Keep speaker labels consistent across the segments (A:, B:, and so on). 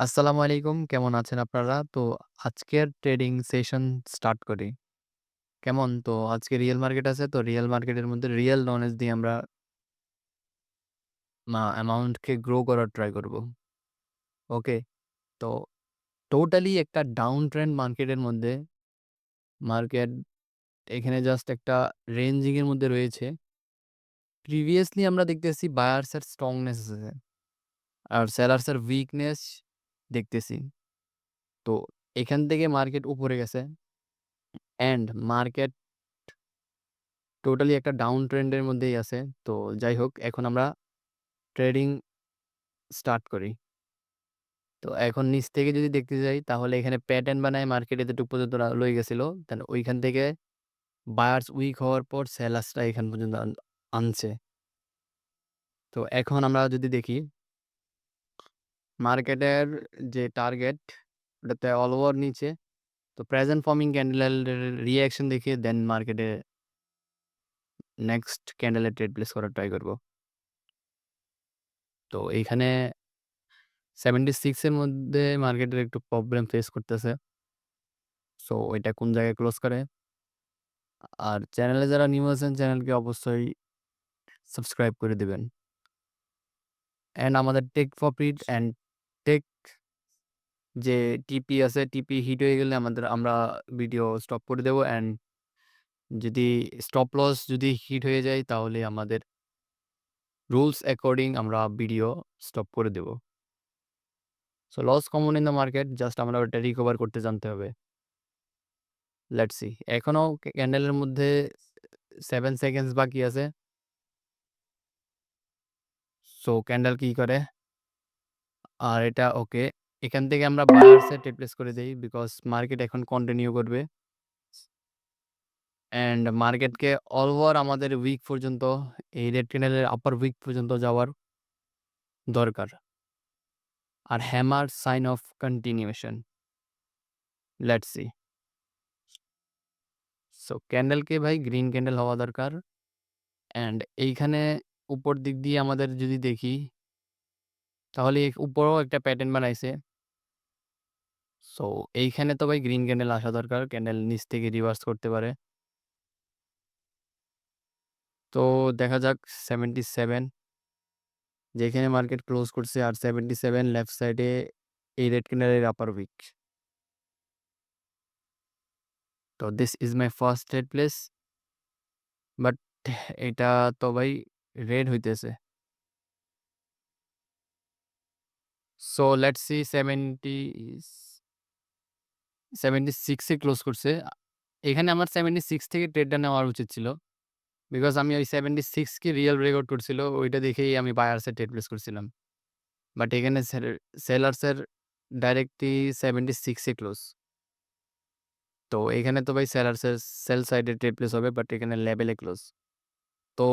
A: আসসালামু আলাইকুম। কেমন আছেন আপনারা? তো আজকের ট্রেডিং সেশন স্টার্ট করি। কেমন? তো আজকে রিয়েল মার্কেট আছে। তো রিয়েল মার্কেটের মধ্যে রিয়েল নলেজ দিয়ে আমরা মা অ্যামাউন্টকে গ্রো করার ট্রাই করব। ওকে? তো টোটালি একটা ডাউন ট্রেন্ড মার্কেটের মধ্যে মার্কেট এখানে জাস্ট একটা রেঞ্জিং এর মধ্যে রয়েছে। প্রিভিয়াসলি আমরা দেখতেছি বায়ার্স এর স্ট্রংনেস আছে। আর সেলার্স এর উইকনেস দেখতেছি। তো এখান থেকে মার্কেট উপরে গেছে। অ্যান্ড মার্কেট টোটালি একটা ডাউন ট্রেন্ডের মধ্যেই আছে। তো যাই হোক, এখন আমরা ট্রেডিং স্টার্ট করি। তো এখন নিচ থেকে যদি দেখতে যাই, তাহলে এখানে প্যাটার্ন বানায় মার্কেট এতটুক পর্যন্ত লয়ে গেছিল। দেন ওইখান থেকে বায়ার্স উইক হওয়ার পর সেলার্সরা এখান পর্যন্ত আন আনছে। তো এখন আমরা যদি দেখি মার্কেটের যে টার্গেট ওটাতে অল ওভার নিচে। তো প্রেজেন্ট ফর্মিং ক্যান্ডেল এর রিঅ্যাকশন দেখে দেন মার্কেটে নেক্সট ক্যান্ডেলের ট্রেড প্লেস করার ট্রাই করব। তো এইখানে সেভেন্টি সিক্সের মধ্যে মার্কেটের একটু প্রবলেম ফেস করতেছে। সো ওইটা কোন জায়গায় ক্লোজ করে। আর চ্যানেলে যারা নিউ আছেন চ্যানেলকে অবশ্যই সাবস্ক্রাইব করে দেবেন অ্যান্ড আমাদের টেক প্রফিট অ্যান্ড যে টিপি আছে টিপি হিট হয়ে গেলে আমাদের, আমরা ভিডিও স্টপ করে দেব অ্যান্ড যদি স্টপ লস যদি হিট হয়ে যায়, তাহলে আমাদের রুলস অ্যাকর্ডিং আমরা ভিডিও স্টপ করে দেব। So loss common in the market just আমরা ওটা রিকভার করতে জানতে হবে। লেটস সি এখনও ক্যা ক্যান্ডেলের মধ্যে সেভেন সেকেন্ডস বাকি আছে। সো ক্যান্ডেল কি করে? আর এটা ওকে। এখান থেকে আমরা বায়ার্স এ ট্রেড প্লেস করে দেই বিকজ মার্কেট এখন কন্টিনিউ করবে। অ্যান্ড মার্কেটকে অল ওভার আমাদের উইক পর্যন্ত, এই রেড ক্যান্ডেলের আপার উইক পর্যন্ত যাওয়ার দরকার। আর hammer sign of continuation. Let's see. So ক্যান্ডেলকে ভাই গ্রিন ক্যান্ডেল হওয়া দরকার। অ্যান্ড এইখানে উপর দিক দিয়ে আমাদের যদি দেখি, তাহলে উপরেও একটা প্যাটার্ন বানাইছে। সো এইখানে তো ভাই গ্রিন ক্যান্ডেল আসা দরকার। ক্যান্ডেল নিচ থেকে রিভার্স করতে পারে। তো দেখা যাক 77 যেখানে মার্কেট ক্লোজ করছে, আর 77 লেফট সাইডে এই রেড ক্যান্ডেলের আপার উইক। তো this is my first trade place. But এটা তো ভাই রেড হইতেছে। সো লেটস সি 70 ইস 76 সিক্সে ক্লোজ করছে। এখানে আমার 76 থেকে ট্রেডটা নেওয়া উচিত ছিল। বিকজ আমি ওই 76 কে রিয়াল ব্রেকআউট করছিল, ওইটা দেখেই আমি বায়ার্স এ ট্রেড প্লেস করছিলাম। বাট এখানে সেল সেলার্স এর ডাইরেক্টলি 76 এ ক্লোজ। তো এখানে তো ভাই সেলার্সের সেল সাইডে ট্রেড প্লেস হবে বাট এখানে লেভেলে ক্লোজ। তো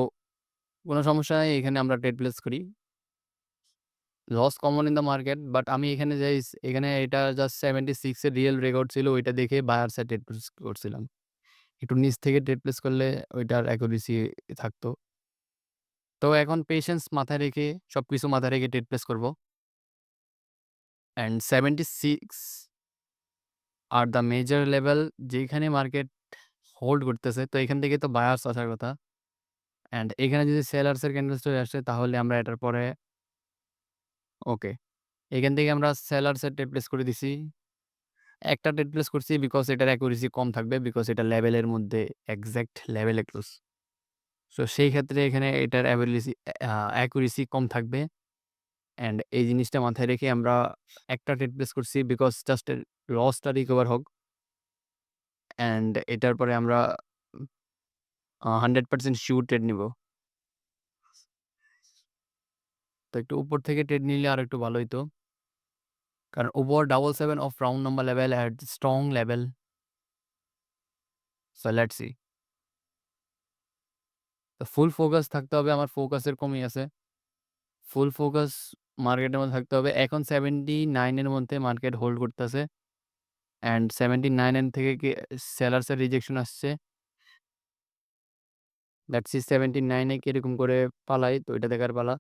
A: কোনো সমস্যা নেই, এখানে আমরা ট্রেড প্লেস করি। Loss common in the market but আমি এখানে যাইস এখানে এটা জাস্ট সেভেন্টি সিক্সের রিয়েল রেকর্ড ছিল, ওইটা দেখে বায়ার্স এ ট্রেড প্লেস করছিলাম। একটু নিচ থেকে ট্রেড প্লেস করলে ওইটার অ্যাকুরেসি থাকতো। তো এখন পেশেন্স মাথায় রেখে সব কিছু মাথায় রেখে ট্রেড প্লেস করব। And 76 are the major level যেখানে মার্কেট হোল্ড করতেছে, তো এখান থেকে তো বায়ার্স আসার কথা। অ্যান্ড এখানে যদি সেলার্স এর ক্যান্ডেল চলে আসে, তাহলে আমরা এটার পরে ওকে। এখান থেকে আমরা সেলার্স এর ট্রেড প্লেস করে দিছি। একটা ট্রেড প্লেস করছি বিকজ এটার অ্যাকুরেসি কম থাকবে বিকজ এটা লেভেলের মধ্যে একজ্যাক্ট লেভেলে ক্লোজ। সো সেই ক্ষেত্রে এখানে এটার অ্যাবিলিসি আ অ্যাকুরেসি কম থাকবে। অ্যান্ড এই জিনিসটা মাথায় রেখে আমরা একটা ট্রেড প্লেস করছি বিকজ জাস্ট লসটা রিকভার হোক। অ্যান্ড এটার পরে আমরা হান্ড্রেড পার্সেন্ট 100% ট্রেড নিব। তো একটু উপর থেকে ট্রেড নিলে আর একটু ভালো হইতো। কারণ উপর 77 of round number level at strong level. So let's see. তো ফুল ফোকাস থাকতে হবে, আমার ফোকাসের কমই আছে। ফুল ফোকাস মার্কেটের মধ্যে থাকতে হবে। এখন সেভেন্টি নাইনের মধ্যে মার্কেট হোল্ড করতেছে। অ্যান্ড 79 এর থেকে কি সেলার্স এর রিজেকশন আসছে। লেটস সি 79 এ কীরকম করে পালাই, তো এটা দেখার পালা।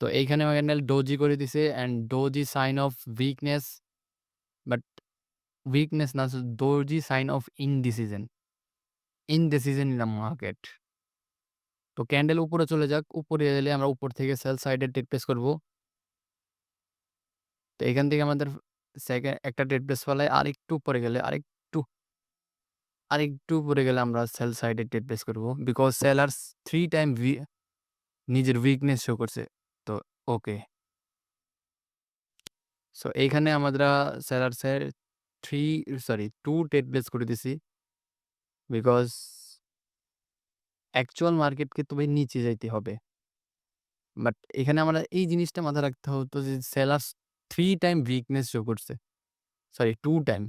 A: তো এইখানে ক্যান্ডেল ডোজি করে দিছে and doji sign of weakness but weakness না doji sign of indecision indecision in the market তো ক্যান্ডেল উপরে চলে যাক, উপরে এলে আমরা উপর থেকে সেল সাইডে টেক প্লেস করব। তো এখান থেকে আমাদের সেকেন্ড একটা ডেড প্লেস ফেলায়, আরেকটু উপরে গেলে, আরেকটু আরেকটু উপরে গেলে আমরা সেল সাইডে ডেড প্লেস করব বিকজ সেলার্স থ্রি টাইম নিজের উইকনেস শো করছে। ওকে। সো এইখানে আমরা সেলার্সের থ্রি সরি টু টেড বেস করে দিছি। বিকজ অ্যাকচুয়াল মার্কেটকে তো ভাই নিচে যাইতে হবে। বাট এখানে আমরা এই জিনিসটা মাথায় রাখতে হতো যে sellers three time weakness show করছে। সরি টু টাইম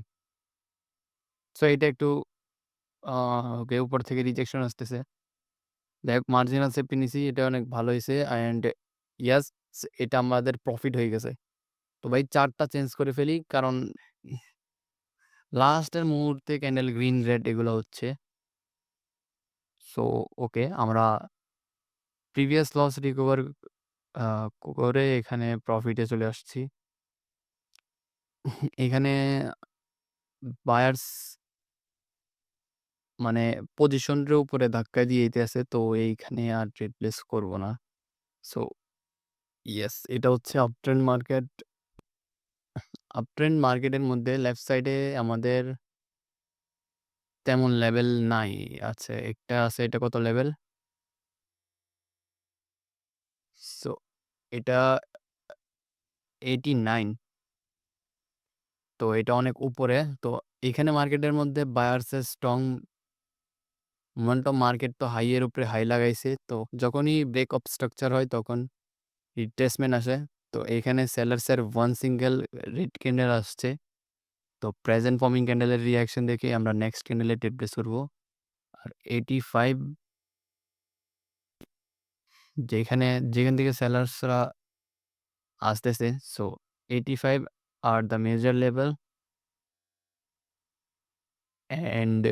A: সো এটা একটু ওকে উপর থেকে রিজেকশন আসতেছে। দেখ মার্জিনাল সেফটি নিছি, এটা অনেক ভালো হয়েছে অ্যান্ড ইয়াস এটা আমাদের প্রফিট হয়ে গেছে। তো ভাই চারটা চেঞ্জ করে ফেলি কারণ লাস্টের মুহূর্তে ক্যান্ডেল গ্রিন রেড এগুলো হচ্ছে। সো ওকে আমরা প্রিভিয়াস লস রিকভার করে এখানে প্রফিটে চলে আসছি। এখানে বায়ার্স মানে পজিশনের উপরে ধাক্কা দিয়ে আছে তো এইখানে আর ট্রেড প্লেস করব না। সো ইয়েস এটা হচ্ছে আপট্রেন্ড মার্কেট আপট্রেন্ড মার্কেটের মধ্যে লেফট সাইডে আমাদের তেমন লেভেল নাই আছে। একটা আছে, এটা কত লেভেল সো এটা এইটি নাইন তো এটা অনেক উপরে। তো এখানে মার্কেটের মধ্যে বায়ার্সের স্ট্রং মোমেন্টাম মার্কেট তো হাইয়ের উপরে হাই লাগাইছে। তো যখনই ব্রেক অফ স্ট্রাকচার হয় তখন রিট্রেসমেন্ট আসে। তো এখানে সেলার্সের ওয়ান সিঙ্গেল রেড ক্যান্ডেল আসছে। তো প্রেজেন্ট ফর্মিং ক্যান্ডেলের রিয়াকশন দেখে আমরা নেক্সট ক্যান্ডেলে টেট প্লেস করব। আর এইটি ফাইভ যেখানে, যেখান থেকে সেলার্সরা আসতেছে so eighty five are the major level and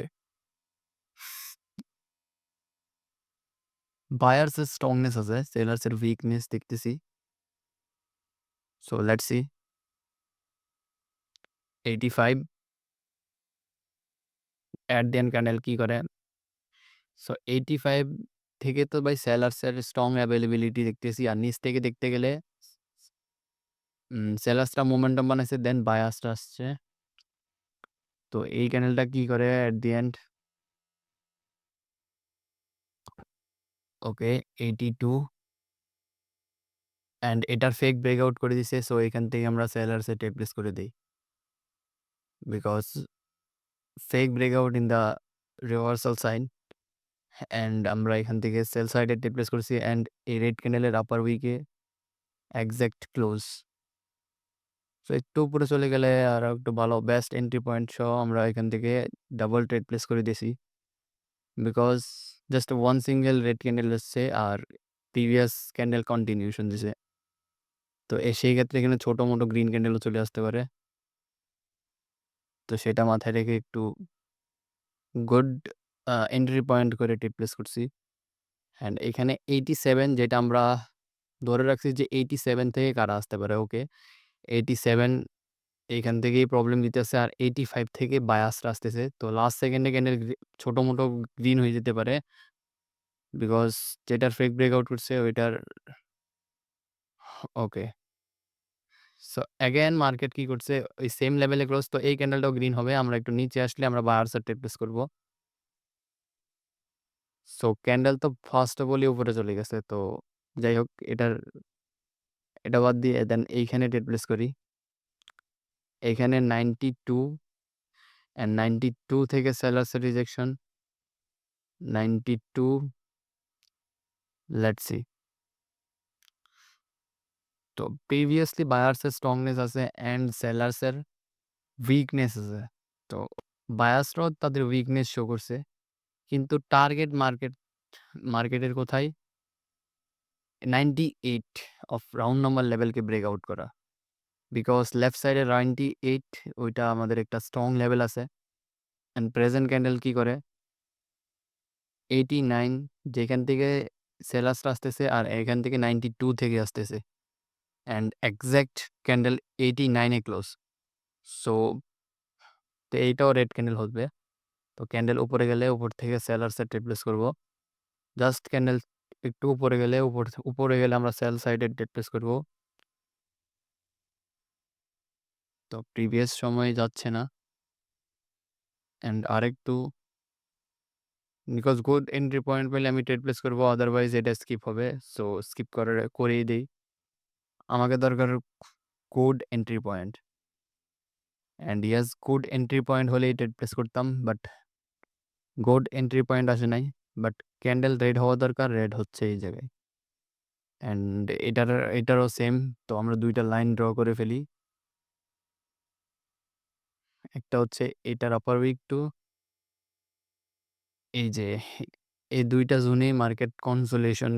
A: বায়ার্সের strongness আছে সেলার্সের উইকনেস দেখতেছি so let's see eighty five at the end candle কি করে সো এইটি ফাইভ থেকে তো ভাই সেলার্সের স্ট্রং অ্যাভেলেবিলিটি দেখতেছি আর নিচ থেকে দেখতে গেলে সেলার্সটা মোমেন্টাম বানাইছে দেন বায়াসটা আসছে তো এই ক্যানেলটা কি করে at the end okay eighty two and এটার ফেক ব্রেকআউট করে দিছে সো এখান থেকে আমরা সেলার্সে টেপ্লেস করে দিই। Because fake breakout in the reversal sign and আমরা এখান থেকে সেল সাইডে টেপ্লেস করছি অ্যান্ড এই রেড ক্যান্ডেলের আপার উইকে একজ্যাক্ট ক্লোজ সো একটু উপরে চলে গেলে আর একটু ভালো বেস্ট এন্ট্রি পয়েন্ট সহ আমরা এখান থেকে ডাবল ট্রেড প্লেস করে দিয়েছি। Because just one single red candle এসছে আর প্রিভিয়াস ক্যান্ডেল কন্টিনিউশন দিছে তো সেই ক্ষেত্রে এখানে ছোটো মোটো গ্রিন ক্যান্ডেলও চলে আসতে পারে। তো সেটা মাথায় রেখে একটু গুড এন্ট্রি পয়েন্ট করে টিপ প্লেস করছি। অ্যান্ড এখানে এইটি সেভেন যেটা আমরা ধরে রাখছি যে এইটি সেভেন থেকে কারা আসতে পারে ওকে এইটি সেভেন এইখান থেকেই প্রবলেম দিতেছে। আর এইটি ফাইভ থেকে বায়াসরা আসতেছে। তো লাস্ট সেকেন্ডে ক্যান্ডেল ছোটো মোটো গ্রিন হয়ে যেতে পারে? বিকজ যেটার ফেক ব্রেকআউট করছে ওইটার ওকে সো অ্যাগেন মার্কেট কি করছে? ওই সেম লেভেলে ক্লোজ তো এই ক্যান্ডেলটাও গ্রিন হবে। আমরা একটু নিচে আসলে আমরা বায়ার্সের টেপ প্লেস করব। সো ক্যান্ডেল তো ফার্স্ট অফ অলই উপরে চলে গেছে। তো যাই হোক, এটার, এটা বাদ দিয়ে দেন এইখানে টেট প্লেস করি। টু অ্যান্ড নাইনটি টু থেকে সেলার্সের rejection ninety two let's see তো প্রিভিয়াসলি বায়ার্সের স্ট্রংনেস আছে অ্যান্ড সেলার্সের উইকনেস আছে। তো বায়ার্সরাও তাদের উইকনেস শো করছে, কিন্তু টার্গেট মার্কেট মার্কেটের কোথায়? Ninety eight of round number লেভেলকে break out করা। বিকজ লেফট সাইডে নাইনটি এইট, ওইটা আমাদের একটা স্ট্রং লেভেল আছে অ্যান্ড প্রেজেন্ট ক্যান্ডেল কি করে এইটি নাইন যেখান থেকে সেলার্সরা আসতেছে আর এখান থেকে 92 থেকে আসতেছে। অ্যান্ড এক্সাক্ট ক্যান্ডেল 89 এ ক্লোজ। সো তো এইটাও রেড ক্যান্ডেল হবে। তো ক্যান্ডেল উপরে গেলে উপর থেকে সেলার্সের ট্রেড প্লেস করব। জাস্ট ক্যান্ডেল একটু উপরে গেলে উপর, উপরে গেলে আমরা সেল সাইডের ট্রেড প্লেস করব। তো প্রিভিয়াস সময়ে যাচ্ছে না। অ্যান্ড আরেকটু বিকজ গুড এন্ট্রি পয়েন্ট পেলে আমি ট্রেড প্লেস করব আদারওয়াইজ এটা স্কিপ হবে। সো স্কিপ করার, করেই দিই আমাকে দরকার good entry point. And yes good entry point হলেই ট্রেড প্লেস করতাম। বাট গুড এন্ট্রি পয়েন্ট আসে নাই। বাট ক্যান্ডেল রেড হওয়া দরকার। রেড হচ্ছে এই জায়গায়। অ্যান্ড এটার, এটারও সেম। তো আমরা দুইটা লাইন ড্র করে ফেলি। একটা হচ্ছে এটার আপার উইক টু এই যে, এই ২ টা জোনেই মার্কেট কনসোলেশন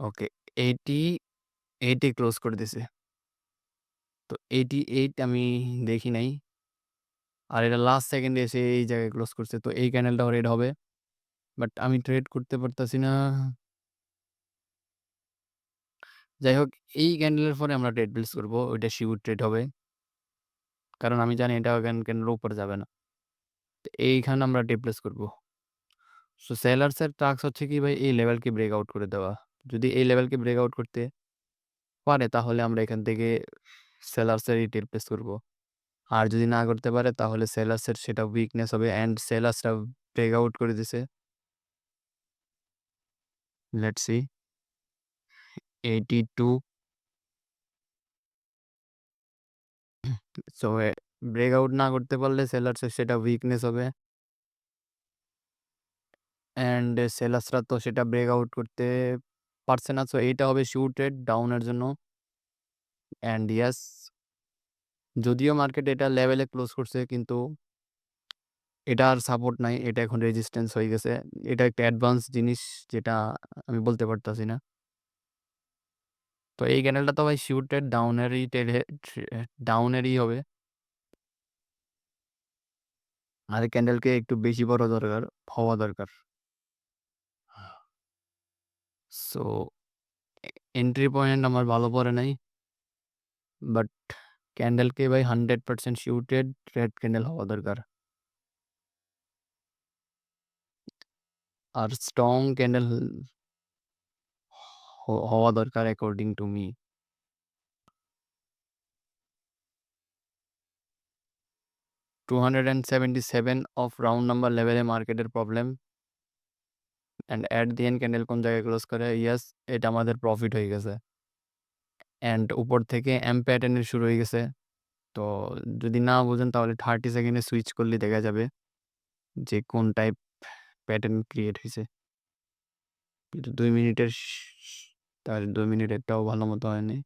A: ওকে 80 80 ক্লোজ করে দিছে। তো 88 আমি দেখি নাই। আর এটা লাস্ট সেকেন্ডে এসে এই জায়গায় ক্লোজ করছে। তো এই ক্যান্ডেলটাও রেড হবে। বাট আমি ট্রেড করতে পারতাছি না। যাই হোক, এই ক্যান্ডেলের পরে আমরা ট্রেড প্লেস করব। ওইটা শিওর ট্রেড হবে। কারণ আমি জানি এটা ক্যান ক্যান্ডেল উপরে যাবে না। তো এইখানে আমরা ট্রেড প্লেস করব। সো সেলার্সের টাস্ক হচ্ছে কি ভাই এই লেভেলকে ব্রেক আউট করে দেওয়া। যদি এই লেভেলকে ব্রেক আউট করতে পারে, তাহলে আমরা এখান থেকে সেলার্সেরই ট্রেড প্লেস করব। আর যদি না করতে পারে, তাহলে সেলার্সের সেটা উইকনেস হবে অ্যান্ড সেলার্সরা ব্রেক আউট করে দিছে। Let's see 82 so break out না করতে পারলে সেলার্সের সেটা উইকনেস হবে। অ্যান্ড সেলার্সরা তো সেটা ব্রেক আউট করতে পারছে না। সো এইটা হবে শিওর ট্রেড ডাউনের জন্য। অ্যান্ড ইয়েস যদিও মার্কেট এটা লেভেলে ক্লোজ করছে, কিন্তু এটা আর সাপোর্ট নাই। এটা এখন রেজিস্ট্যান্স হয়ে গেছে। এটা একটা অ্যাডভান্স জিনিস, যেটা আমি বলতে পারতাছি না। তো এই ক্যান্ডেলটা তো ভাই শিওর ট্রেড ডাউনেরই ট্রেডে ট্রে ডাউনেরই হবে। আর এই ক্যান্ডেলকে একটু বেশি বড় দরকার হওয়া দরকার। সো এ এন্ট্রি পয়েন্ট আমার ভালো পড়ে নাই। বাট ক্যান্ডেলকে ভাই 100% শিওর ট্রেড, রেড ক্যান্ডেল হওয়া দরকার। আর স্ট্রং ক্যান্ডেল হওয়া দরকার according to me. 277 of round number লেভেলে মার্কেটের problem. And at the end candle কোন জায়গায় ক্লোজ করে? ইয়েস এটা আমাদের প্রফিট হয়ে গেছে। অ্যান্ড উপর থেকে এম প্যাটার্নের শুরু হয়ে গেছে। তো যদি না বুঝেন, তাহলে 30 সেকেন্ডে সুইচ করলেই দেখা যাবে যে কোন টাইপ প্যাটার্ন ক্রিয়েট হয়েছে। ২ মিনিটের স দু ২ মিনিটেরটাও ভালো মতো হয়নি।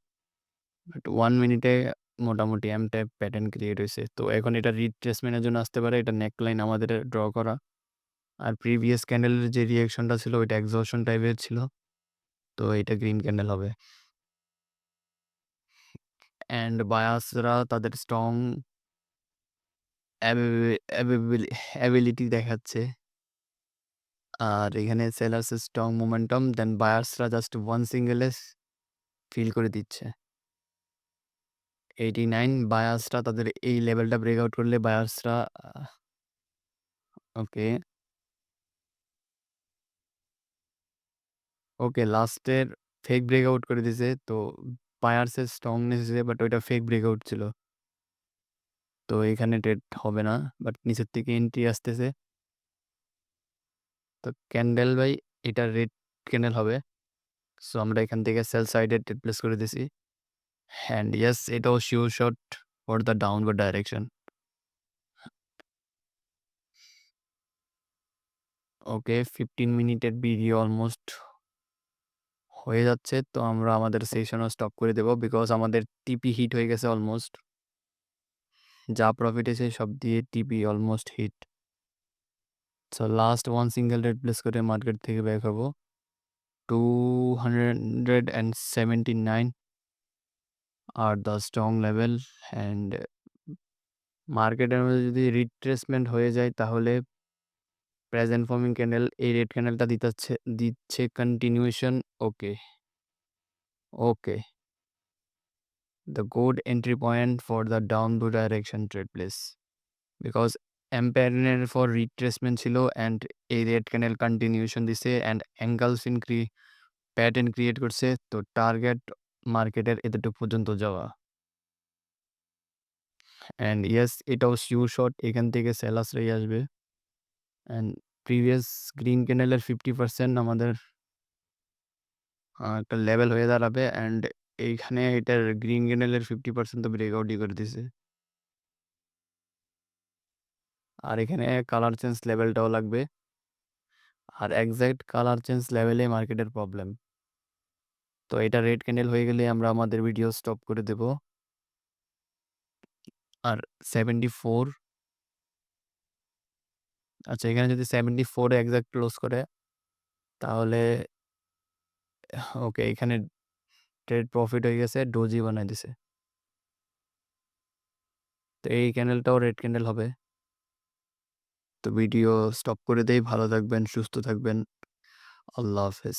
A: বাট 1 মিনিটে মোটামুটি এম টাইপ প্যাটার্ন ক্রিয়েট হয়েছে তো এখন এটা রিট্রেসমেন্টের জন্য আসতে পারে। এটা নেকলাইন আমাদের ড্র করা। আর প্রিভিয়াস ক্যান্ডেলের যে রিঅ্যাকশনটা ছিল ওইটা এক্সহশন টাইপের ছিল। তো এটা গ্রিন ক্যান্ডেল হবে। অ্যান্ড বায়াসরা তাদের স্ট্রং অ্যাবিলিটি দেখাচ্ছে। আর এখানে সেলার্সের স্ট্রং মোমেন্টাম দেন বায়ার্সরা জাস্ট ওয়ান সিঙ্গেলে ফিল করে দিচ্ছে। 89 বায়ার্সরা তাদের এই লেভেলটা ব্রেক আউট করলে বায়ার্সরা ওকে। ওকে লাস্টের ফেক ব্রেক আউট করে দিছে। তো বায়ার্সের স্ট্রংনেস হিসেবে বাট ওইটা ফেক ব্রেক আউট ছিল। তো এখানে ট্রেড হবে না। বাট নিচের থেকে এন্ট্রি আসতেছে। তো ক্যান্ডেল ভাই এটা রেড ক্যান্ডেল হবে। সো আমরা এখান থেকে সেল সাইডে ট্রেড প্লেস করে দিছি। অ্যান্ড ইয়েস, এটাও sure shot for the down downward direction. Okay 15 মিনিটের ভিডিও অলমোস্ট হয়ে যাচ্ছে। তো আমরা আমাদের সেশনও স্টপ করে দেব। বিকজ আমাদের টিপি হিট হয়ে গেছে অলমোস্ট। যা প্রফিট হয়েছে সব দিয়ে TP almost hit. So last 1 single red place করে মার্কেট থেকে বের হব। 279 are the strong level and মার্কেটের মধ্যে যদি রিট্রেসমেন্ট হয়ে যায় তাহলে প্রেজেন্ট ফর্মিং ক্যান্ডেল এই রেড ক্যান্ডেলটা দিতেছে দিচ্ছে continuation okay okay the good entry point for the downward direction trade place because এম্পায়ারের ফর রিট্রেসমেন্ট ছিল অ্যান্ড এই রেড ক্যানেল কন্টিনিউশন দিছে অ্যান্ড অ্যাঙ্গেলস ক্রি প্যাটার্ন ক্রিয়েট করছে। তো টার্গেট মার্কেটের এতটুকু পর্যন্ত যাওয়া। অ্যান্ড ইয়েস এটাও শিওর শট এখান থেকে সেলাসরাই আসবে। অ্যান্ড প্রিভিয়াস গ্রিন ক্যান্ডেলের ফিফটি পার্সেন্ট আমাদের একটা লেভেল হয়ে দাঁড়াবে। অ্যান্ড এইখানে এটার গ্রিন ক্যান্ডেলের ফিফটি পার্সেন্ট তো ব্রেকআউটই করে দিছে। আর এখানে কালার চেঞ্জ লেভেলটাও লাগবে। আর এক্সাক্ট কালার চেঞ্জ লেভেলে মার্কেটের প্রবলেম তো এটা রেড ক্যান্ডেল হয়ে গেলে আমরা আমাদের ভিডিও স্টপ করে দেব। আর সেভেন্টি ফোর আচ্ছা এখানে যদি সেভেন্টি ফোরে এক্সাক্ট ক্লোজ করে, তাহলে ওকে এখানে ট্রেড প্রফিট হয়ে গেছে ডোজি বানাই দিছে। তো এই ক্যান্ডেলটাও রেড ক্যান্ডেল হবে। তো ভিডিও স্টপ করে দেই। ভালো থাকবেন সুস্থ থাকবেন। আল্লাহ হাফেজ।